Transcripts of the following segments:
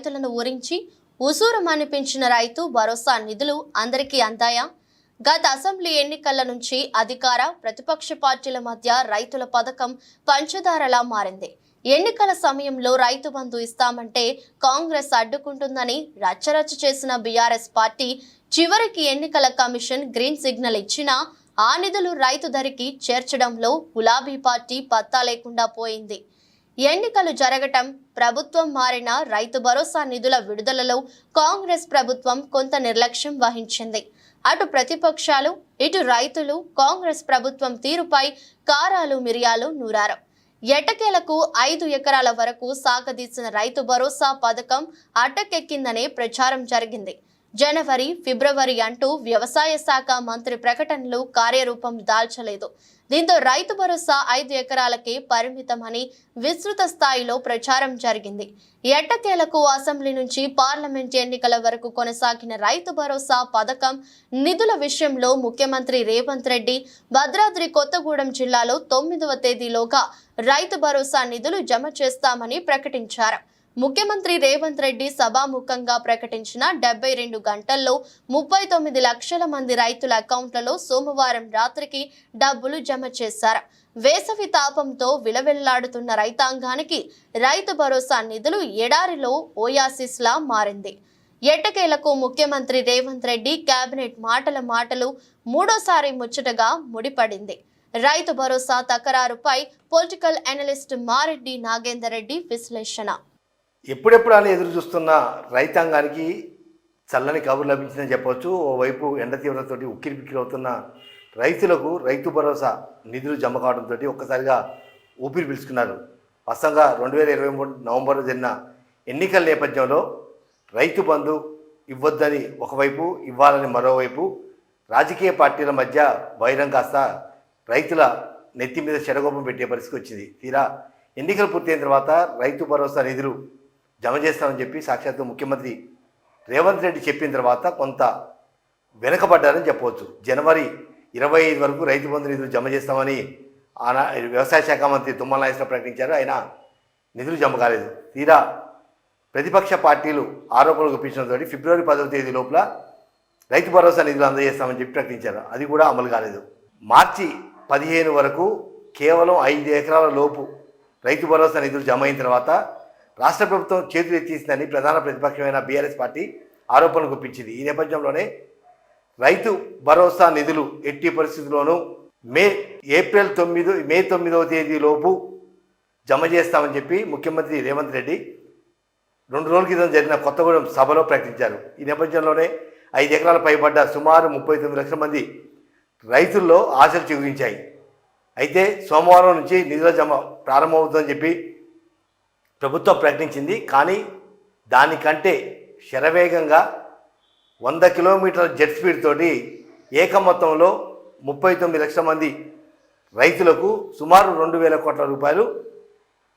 రైతులను ఊరించి ఉసూరమనిపించిన రైతు భరోసా నిధులు అందరికీ అందాయా? గత అసెంబ్లీ ఎన్నికల నుంచి అధికార ప్రతిపక్ష పార్టీల మధ్య రైతుల పథకం పంచదారలా మారింది. ఎన్నికల సమయంలో రైతు బంధు ఇస్తామంటే కాంగ్రెస్ అడ్డుకుంటుందని రచ్చరచ్చ చేసిన బీఆర్ఎస్ పార్టీ చివరికి ఎన్నికల కమిషన్ గ్రీన్ సిగ్నల్ ఇచ్చినా ఆ నిధులు రైతు ధరికి చేర్చడంలో గులాబీ పార్టీ పత్తా లేకుండా పోయింది. ఎన్నికలు జరగటం ప్రభుత్వం మారిన రైతు భరోసా నిధుల విడుదలలో కాంగ్రెస్ ప్రభుత్వం కొంత నిర్లక్ష్యం వహించింది. అటు ప్రతిపక్షాలు ఇటు రైతులు కాంగ్రెస్ ప్రభుత్వం తీరుపై కారాలు మిరియాలు నూరారు. ఎటకేలకు ఐదు ఎకరాల వరకు సాగదీసిన రైతు భరోసా పథకం అటకెక్కిందనే ప్రచారం జరిగింది. జనవరి ఫిబ్రవరి అంటూ వ్యవసాయ శాఖ మంత్రి ప్రకటనలు కార్యరూపం దాల్చలేదు. దీంతో రైతు భరోసా ఐదు ఎకరాలకే పరిమితమని విస్తృత స్థాయిలో ప్రచారం జరిగింది. ఎట్టకేలకు అసెంబ్లీ నుంచి పార్లమెంట్ ఎన్నికల వరకు కొనసాగిన రైతు భరోసా పథకం నిధుల విషయంలో ముఖ్యమంత్రి రేవంత్ రెడ్డి భద్రాద్రి కొత్తగూడెం జిల్లాలో తొమ్మిదవ తేదీలోగా రైతు భరోసా నిధులు జమ చేస్తామని ప్రకటించారు. ముఖ్యమంత్రి రేవంత్ రెడ్డి సభాముఖంగా ప్రకటించిన డెబ్బై రెండు గంటల్లో ముప్పై తొమ్మిది లక్షల మంది రైతుల అకౌంట్లలో సోమవారం రాత్రికి డబ్బులు జమ చేశారు. వేసవి తాపంతో విలవిల్లాడుతున్న రైతాంగానికి రైతు భరోసా నిధులు ఎడారిలో ఓయాసిస్లా మారింది. ఎట్టకేలకు ముఖ్యమంత్రి రేవంత్ రెడ్డి కేబినెట్ మాటల మాటలు మూడోసారి ముచ్చటగా ముడిపడింది. రైతు భరోసా తకరారుపై పొలిటికల్ అనలిస్ట్ మారెడ్డి నాగేందర్ రెడ్డి విశ్లేషణ. ఎప్పుడెప్పుడు అని ఎదురు చూస్తున్న రైతాంగానికి చల్లని కబురు లభించిందని చెప్పవచ్చు. ఓవైపు ఎండ తీవ్రతతోటి ఉక్కిరి అవుతున్న రైతులకు రైతు భరోసా నిధులు జమ కావడంతో ఒక్కసారిగా ఊపిరి పీల్చుకున్నారు. వస్తంగా రెండు వేల ఇరవై మూడు నవంబర్లో జరిగిన ఎన్నికల నేపథ్యంలో రైతు బంధు ఇవ్వద్దని ఒకవైపు ఇవ్వాలని మరోవైపు రాజకీయ పార్టీల మధ్య వైరం కాస్త రైతుల నెత్తి మీద చెడగోపం పెట్టే పరిస్థితి వచ్చింది. తీరా ఎన్నికలు పూర్తయిన తర్వాత రైతు భరోసా నిధులు జమ చేస్తామని చెప్పి సాక్షాత్తు ముఖ్యమంత్రి రేవంత్ రెడ్డి చెప్పిన తర్వాత కొంత వెనుకబడ్డారని చెప్పవచ్చు. జనవరి ఇరవై ఐదు వరకు రైతు బంధు నిధులు జమ చేస్తామని ఆనా వ్యవసాయ శాఖ మంత్రి తుమ్మల నాగేశ్వరరావు ప్రకటించారు. ఆయన నిధులు జమ కాలేదు. తీరా ప్రతిపక్ష పార్టీలు ఆరోపణలు గుప్పించడంతో ఫిబ్రవరి పదవ తేదీ లోపల రైతు భరోసా నిధులు అందజేస్తామని చెప్పి ప్రకటించారు. అది కూడా అమలు కాలేదు. మార్చి పదిహేను వరకు కేవలం ఐదు ఎకరాల లోపు రైతు భరోసా నిధులు జమ అయిన తర్వాత రాష్ట్ర ప్రభుత్వం చేతులు ఎత్తేసిందని ప్రధాన ప్రతిపక్షమైన బీఆర్ఎస్ పార్టీ ఆరోపణలు గుప్పించింది. ఈ నేపథ్యంలోనే రైతు భరోసా నిధులు ఎట్టి పరిస్థితుల్లోనూ మే ఏప్రిల్ తొమ్మిది మే తొమ్మిదవ తేదీలోపు జమ చేస్తామని చెప్పి ముఖ్యమంత్రి రేవంత్ రెడ్డి రెండు రోజుల క్రితం జరిగిన కొత్తగూడెం సభలో ప్రకటించారు. ఈ నేపథ్యంలోనే ఐదు ఎకరాల పైబడ్డ సుమారు ముప్పై తొమ్మిది లక్షల మంది రైతుల్లో ఆశలు చిగురించాయి. అయితే సోమవారం నుంచి నిధుల జమ ప్రారంభమవుతుందని చెప్పి ప్రభుత్వం ప్రకటించింది కానీ దానికంటే శరవేగంగా వంద కిలోమీటర్ల జెట్ స్పీడ్ తోటి ఏక మొత్తంలో ముప్పై తొమ్మిది లక్షల మంది రైతులకు సుమారు రెండు వేల కోట్ల రూపాయలు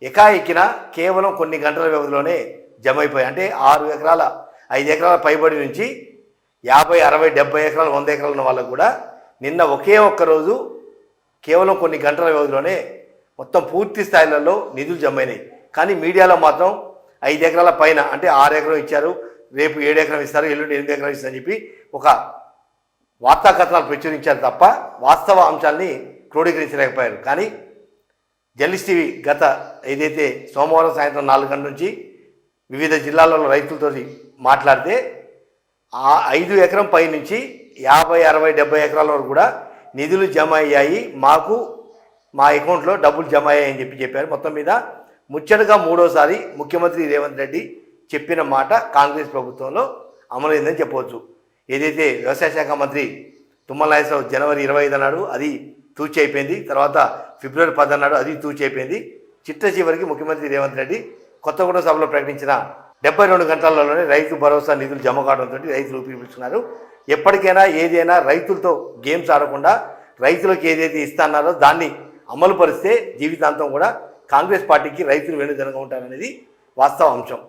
ఎకాయికిన కేవలం కొన్ని గంటల వ్యవధిలోనే జమ అయిపోయాయి అంటే ఆరు ఎకరాల ఐదు ఎకరాల పైబడి నుంచి యాభై అరవై డెబ్బై ఎకరాలు వంద ఎకరాలు ఉన్న వాళ్ళకు కూడా నిన్న ఒకే ఒక్క రోజు కేవలం కొన్ని గంటల వ్యవధిలోనే మొత్తం పూర్తి స్థాయిలలో నిధులు జమైనాయి. కానీ మీడియాలో మాత్రం ఐదు ఎకరాల పైన అంటే ఆరు ఎకరం ఇచ్చారు రేపు ఏడు ఎకరం ఇస్తారు ఎల్లుండి ఎనిమిది ఎకరం ఇస్తారని చెప్పి ఒక వార్తా కథనాలు ప్రచురించారు తప్ప వాస్తవ అంశాన్ని క్రోడీకరించలేకపోయారు. కానీ జర్నలిస్ట్ టీవీ గత ఏదైతే సోమవారం సాయంత్రం నాలుగు గంటల నుంచి వివిధ జిల్లాలలో రైతులతో మాట్లాడితే ఆ ఐదు ఎకరం పై నుంచి యాభై అరవై డెబ్బై ఎకరాల వరకు కూడా నిధులు జమ అయ్యాయి. మాకు మా అకౌంట్లో డబ్బులు జమ అయ్యాయని చెప్పి చెప్పారు. మొత్తం మీద ముచ్చటగా మూడోసారి ముఖ్యమంత్రి రేవంత్ రెడ్డి చెప్పిన మాట కాంగ్రెస్ ప్రభుత్వంలో అమలైందని చెప్పవచ్చు. ఏదైతే వ్యవసాయ శాఖ మంత్రి తుమ్మల నాగేశ్వరరావు జనవరి ఇరవై ఐదు అన్నాడు అది తూచి అయిపోయింది తర్వాత ఫిబ్రవరి పది అన్నాడు అది తూచి అయిపోయింది చిట్ట చివరికి ముఖ్యమంత్రి రేవంత్ రెడ్డి కొత్తగూడెం సభలో ప్రకటించిన డెబ్బై రెండు గంటలలోనే రైతు భరోసా నిధులు జమ కావడంతో రైతులు ఊపిరిపిస్తున్నారు ఎప్పటికైనా ఏదైనా రైతులతో గేమ్స్ ఆడకుండా రైతులకు ఏదైతే ఇస్తున్నారో దాన్ని అమలు పరిస్తే జీవితాంతం కూడా కాంగ్రెస్ పార్టీకి రైతులు వెనుదనగా ఉంటారనేది వాస్తవ అంశం.